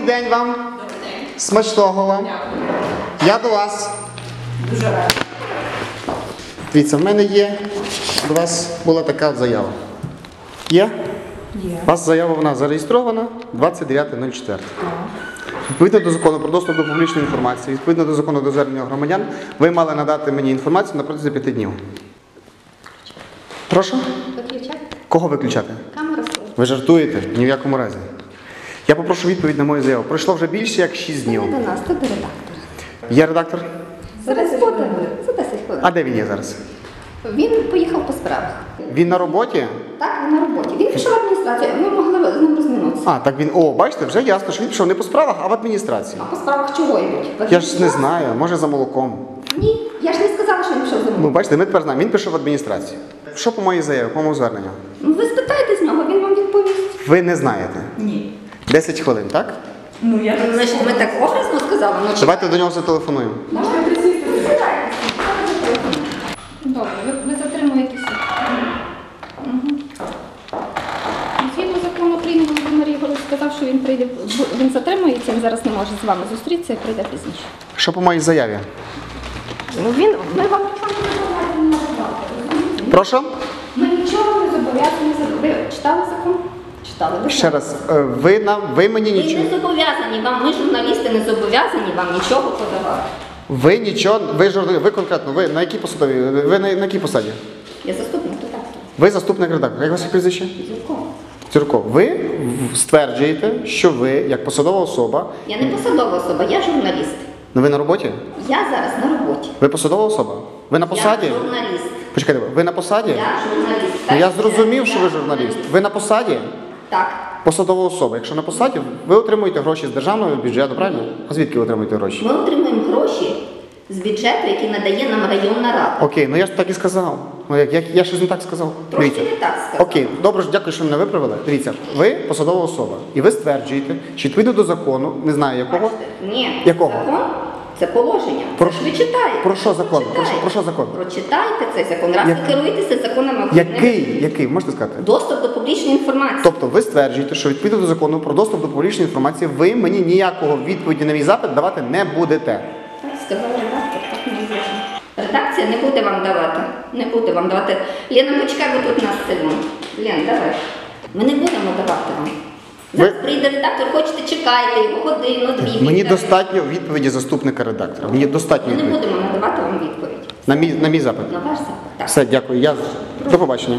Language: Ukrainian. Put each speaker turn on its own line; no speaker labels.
Добрий день вам. Смачного вам. Я до вас.
Дуже рада.
Дивіться, в мене є. До вас була така заява. Є?
Є.
У вас заява вона зареєстрована 29.04. Відповідно до закону про доступ до публічної інформації, відповідно до закону до звернення громадян, ви мали надати мені інформацію на протязі п'яти днів. Прошу?
Виключати.
Кого виключати?
Камера.
Ви жартуєте? Ні в якому разі. Я попрошу відповідь на мою заяву. Пройшло вже більше як 6 днів.
Не до нас, то до редактора.
Є редактор?
Зараз буде. За 10 хвилин.
А де він є зараз?
Він поїхав по справах.
Він на роботі?
Так, він на роботі. Він пішов в адміністрацію, ми могли з ним розмінутися.
А, так він. О, бачите, вже ясно, що він пішов не по справах, а в адміністрацію.
А по справах чого йдуть?
Я ж не знаю, може за молоком.
Ні, я ж не сказала, що він пішов за
Ну,
мною.
бачите, ми тепер знаємо, він пішов в адміністрацію. Що по моїй заяві, по моєму зверненню?
Ну, ви спитайте з нього, він вам відповість.
Ви не знаєте.
Ні.
10 хвилин, так?
Ну я так
Значить, ми так образно сказали, ну чи
Давайте до нього зателефонуємо.
Можете присісти?
Добре, ви, ви затримуєтеся. Угу. Згідно закону України, Володимир Ігорович сказав, що він прийде, бу- він затримується, він зараз не може з вами зустрітися і прийде пізніше.
Що по моїй заяві?
Ну він, ми вам нічого не зобов'язані надавати.
Прошу?
Ми нічого не зобов'язані за- Ви читали закон? Читали. Ви
Ще раз, е, ви нам ви мені
Ви
нічого.
не зобов'язані вам, ми журналісти не зобов'язані вам нічого подавати.
Ви нічого, ви журналіст, ви конкретно, ви на якій посадові? Ви на, на якій посаді?
Я заступник редактора.
Ви заступник редактора. Як ваше прізвище?
Зілко.
Цюрко, ви в- стверджуєте, що ви, як посадова особа,
Я не посадова особа, я журналіст.
ну ви на роботі?
Я зараз на роботі.
Ви посадова особа? Ви на посаді?
Я журналіст.
Почекайте, ви на посаді?
Я журналіст.
Ну, я зрозумів, що ви журналіст. Ви на посаді?
Так.
Посадова особа. Якщо на посаді, ви отримуєте гроші з державного бюджету, правильно? А звідки ви отримуєте гроші?
Ми отримуємо гроші з бюджету, який надає нам районна рада.
Окей, ну я ж так і сказав. Ну як, як я щось не так сказав?
Трошки не так сказав.
Окей, добре, ж, дякую, що мене виправили. Дивіться, ви посадова особа, і ви стверджуєте, що відповідно до закону, не знаю якого.
Бачите? Ні.
Якого?
Закон це положення.
Про
ви читаєте.
про що закон? Про що- про що закон?
Прочитайте цей закон. Раз ви керуєтеся законами України.
Який? Який? Можете сказати?
Доступ до публічної інформації.
Тобто ви стверджуєте, що відповідно до закону про доступ до публічної інформації, ви мені ніякого відповіді на мій запит давати не будете.
Так сказав редактор, так не звісно. Редакція не буде вам давати. Не буде вам давати. Лена, почекай, бо тут нас сильно. Лен, давай. Ми не будемо давати вам. Зараз
Ви-
прийде редактор, хочете, чекайте його годину, дві.
Мені достатньо відповіді заступника редактора. Мені достатньо
Ми не
відповіді.
будемо надавати вам відповідь.
На мій, на мій запит.
На ваш запит. Так.
Все, дякую. Я до побачення.